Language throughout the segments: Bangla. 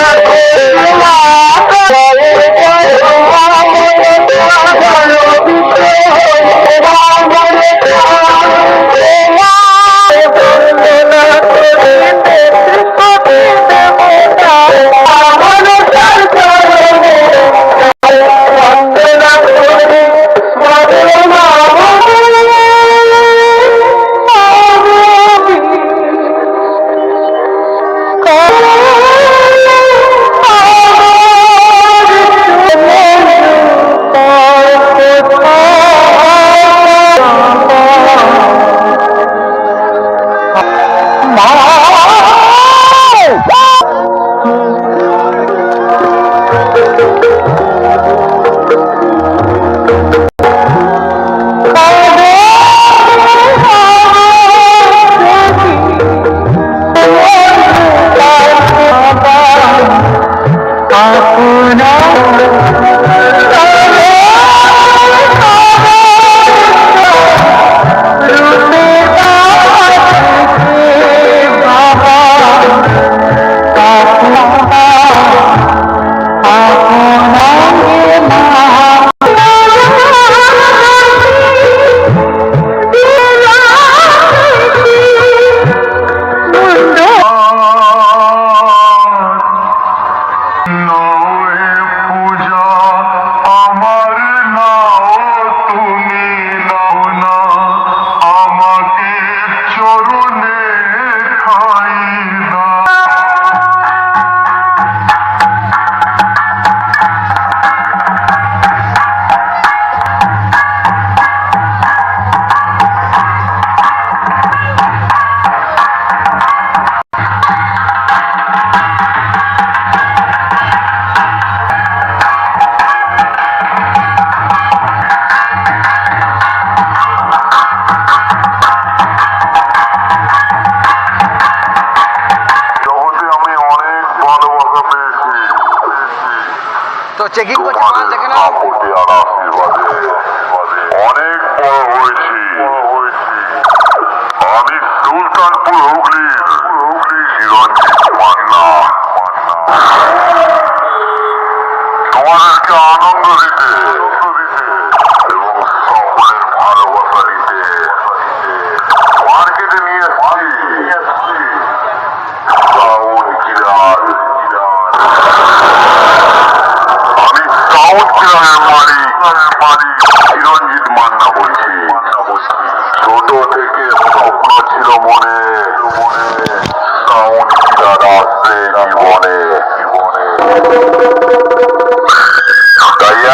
Thank you. চেকিং করছে মাল দেখে নাও। অনেক বড় হয়েছি। আমি সুলতানপুর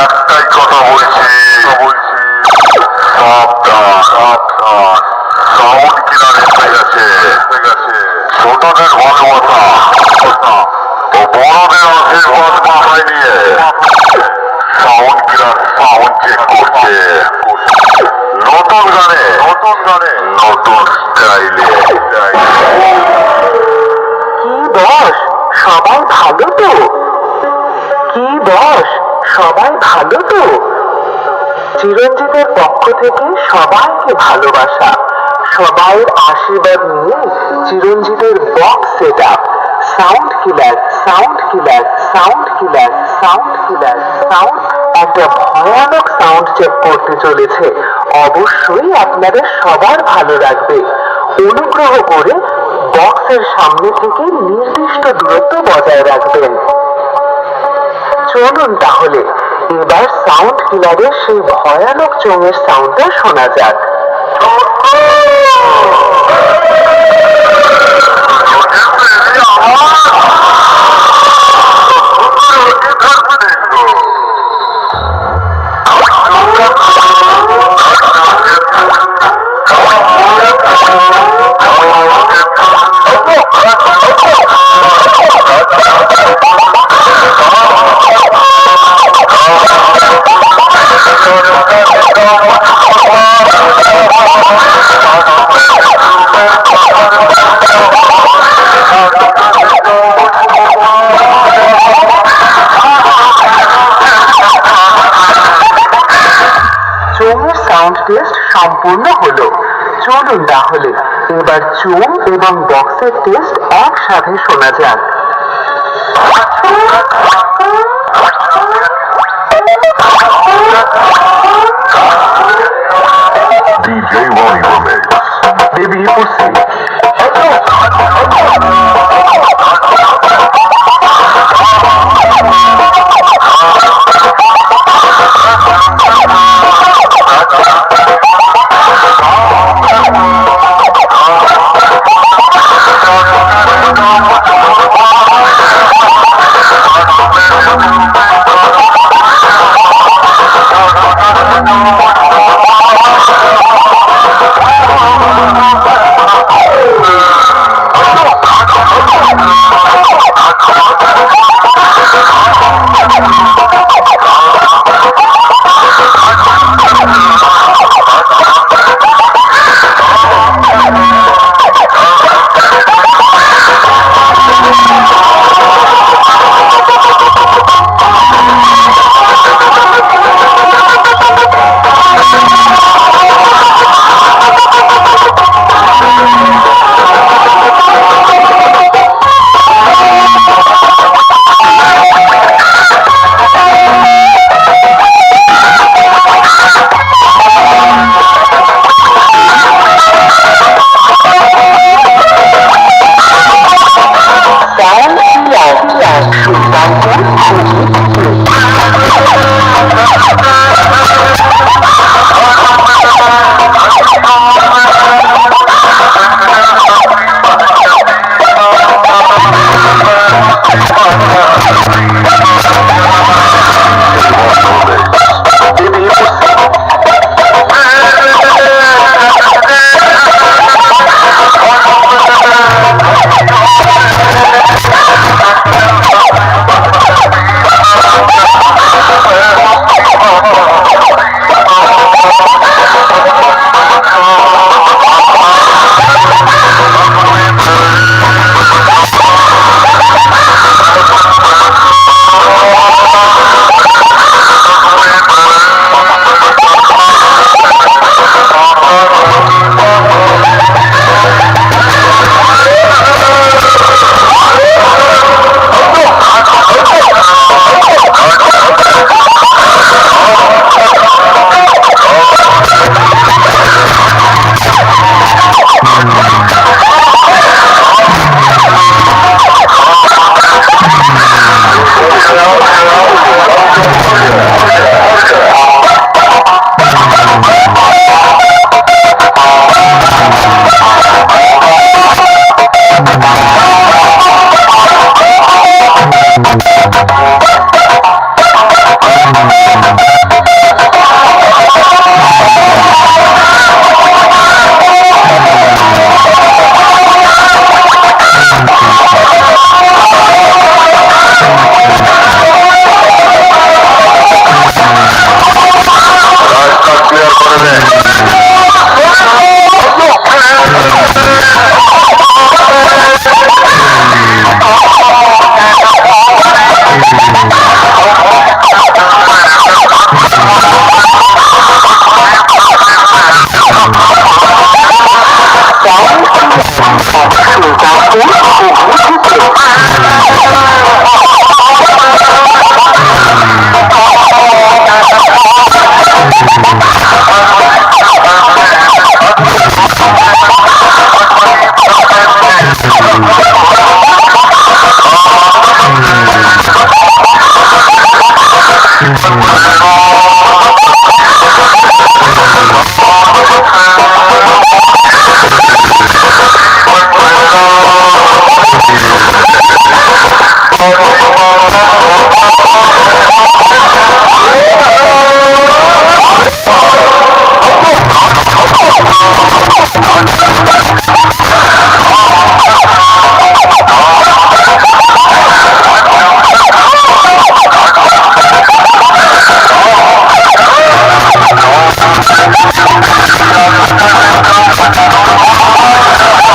একটাই কথা বলছি। সাবধান ও বড়দের আশীর্বাদ মাথায় নিয়ে সাউন্ড করছে। নতুন গানে নতুন গানে, নতুন স্টাইলে। বস, সবাই ভালো তো? চিরঞ্জিতের পক্ষ থেকে সবাইকে ভালোবাসা। সবাইয়ের আশীর্বাদ নিয়ে চিরঞ্জিতের box set up sound killer sound killer sound killer sound killer sound একটা ভয়ানক সাউন্ড চেক করতে চলেছে। অবশ্যই আপনাদের সবার ভালো লাগবে। অনুগ্রহ করে বক্সের সামনে থেকে নির্দিষ্ট দূরত্ব বজায় রাখবেন। চলুন তাহলে। এবার সাউন্ড কিলারের সেই ভয়ানক চোঙের সাউন্ডটা শোনা যাক। চোঙের টেস্ট সম্পূর্ণ হলো। চলুন তাহলে এবার চুম এবং বক্সের টেস্ট একসাথে শোনা যাক।